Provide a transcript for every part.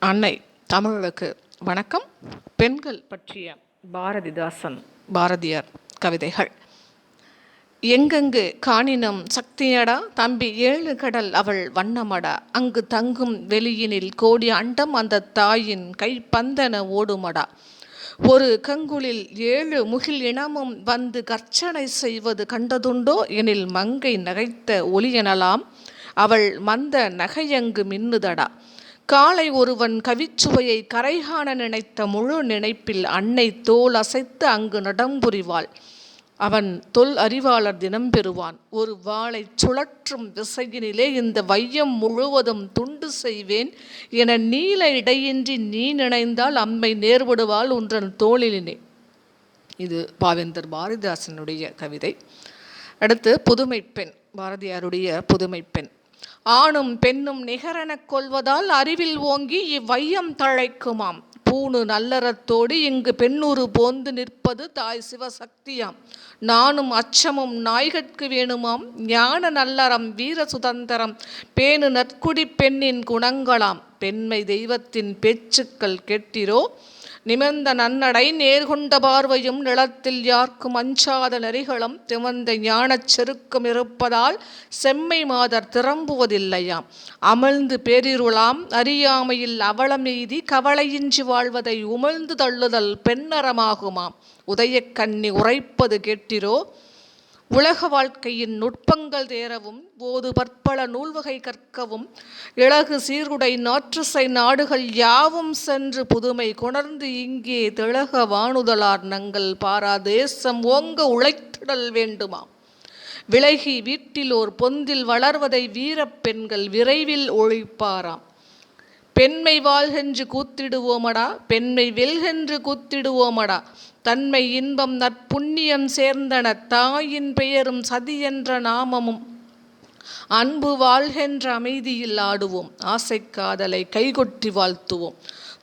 அன்னை தமிழுக்கு வணக்கம். பெண்கள் பற்றிய பாரதிதாசன் பாரதியார் கவிதைகள். எங்கெங்கு காணினம் சக்தியடா தம்பி ஏழு கடல் அவள் வண்ணமடா. அங்கு தங்கும் வெளியினில் கோடி அண்டம் அந்த தாயின் கைப்பந்தன ஓடுமடா. ஒரு கங்குளில் ஏழு முகில் இனமும் வந்து கர்ச்சனை செய்வது கண்டதுண்டோ? எனில் மங்கை நகைத்த ஒளியெனலாம். அவள் மந்த நகையங்கு மின்னுதடா. காலை ஒருவன் கவிச்சுவையை கரைகாண நினைத்த முழு நினைப்பில் அன்னை தோல் அசைத்து அங்கு நடம்புரிவாள் அவன் தொல் அறிவாளர் தினம் பெறுவான். ஒரு வாளை சுழற்றும் விசையினிலே இந்த வையம் முழுவதும் துண்டு செய்வேன் என நீல இடையின்றி நீ நினைந்தால் அம்மை நேர்படுவாள் உன்றன் தோளிலினே இது பாவேந்தர் பாரதிதாசனுடைய கவிதை. அடுத்து புதுமை பெண் பாரதியாருடைய புதுமை பெண். ஆணும் பெண்ணும் நிகரெனக் கொள்வதால் அறிவில் ஓங்கி இவ்வையம் தழைக்குமாம். பூணு நல்லறத்தோடு இங்கு பெண்ணுரு போந்து நிற்பது தாய் சிவசக்தியாம். நானும் அச்சமும் நாய்கட்கு வேணுமாம். ஞான நல்லறம் வீர சுதந்திரம். பேணு நற்குடி பெண்ணின் குணங்களாம். பெண்மை தெய்வத்தின் பேச்சுக்கள் கெட்டிரோ? நிமிர்ந்த நன்னடை நேர்கொண்ட பார்வையும் நிலத்தில் யார்க்கும் அஞ்சாத நெறிகளும் திமந்த ஞானச் செருக்கம் இருப்பதால் செம்மை மாதர் திறம்புவதில்லையாம் அமிழ்ந்து பேரிருளாம் அறியாமையில் அவளமெய்தி கவலையின்றி வாழ்வதை உமிழ்ந்து தள்ளுதல் பெண்ணறமாகுமாம். உதயக்கண்ணி உரைப்பது கேட்டிரோ? உலக வாழ்க்கையின் நுட்பங்கள் தேரவும் போது பற்பல நூல்வகை கற்கவும் இழகு சீர்குடை நாற்றுசை நாடுகள் யாவும் சென்று புதுமை கொணர்ந்து இங்கே திலக வானுதலார் நங்கள் பாரா தேசம் ஓங்க உழைத்திடல் வேண்டுமாம். விலகி வீட்டில் ஓர் பொந்தில் வளர்வதை வீரப் பெண்கள் விரைவில் ஒழிப்பாராம். பெண்மை வாழ்கென்று கூத்திடுவோமடா பெண்மை வெல்கென்று கூத்திடுவோமடா. தன்மை இன்பம் நற்புண்ணியம் சேர்ந்தன தாயின் பெயரும் சதி என்ற நாமமும். அன்பு வாழ்கென்ற அமைதியில் ஆடுவோம் ஆசை காதலை கைகொட்டி வாழ்த்துவோம்.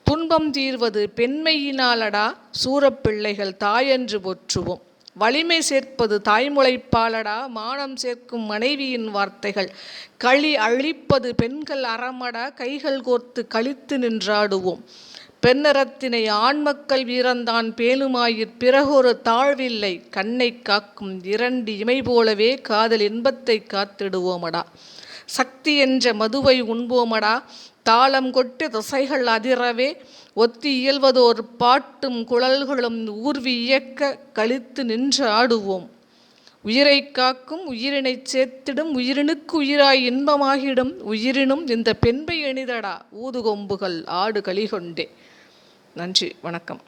துன்பம் தீர்வது பெண்மையினாலடா சூரப்பிள்ளைகள் தாயென்று போற்றுவோம். வலிமை சேர்ப்பது தாய்முளைப்பாலடா மானம் சேர்க்கும் மனைவியின் வார்த்தைகள். களி அழிப்பது பெண்கள் அறமடா கைகள் கோர்த்து கழித்து நின்றாடுவோம். பெண்ணறத்தினை ஆண்மக்கள் வீரந்தான் பேணுமாயிற் பிறகொரு தாழ்வில்லை. கண்ணை காக்கும் இரண்டு இமை போலவே காதல் இன்பத்தை காத்திடுவோமடா. சக்தி என்ற மதுவை உண்போமடா. தாளம் கொட்டு திசைகள் அதிரவே. ஒத்தி இயல்வதோர் பாட்டும் குழல்களும் ஊர்வி இயக்க கழித்து நின்று ஆடுவோம். உயிரை காக்கும் உயிரினைச் சேர்த்திடும் உயிரினுக்கு உயிராய் இன்பமாகிடும். உயிரினும் இந்த பெண்பை எணிதடா ஊதுகொம்புகள் ஆடு களிகொண்டே. நன்றி வணக்கம்.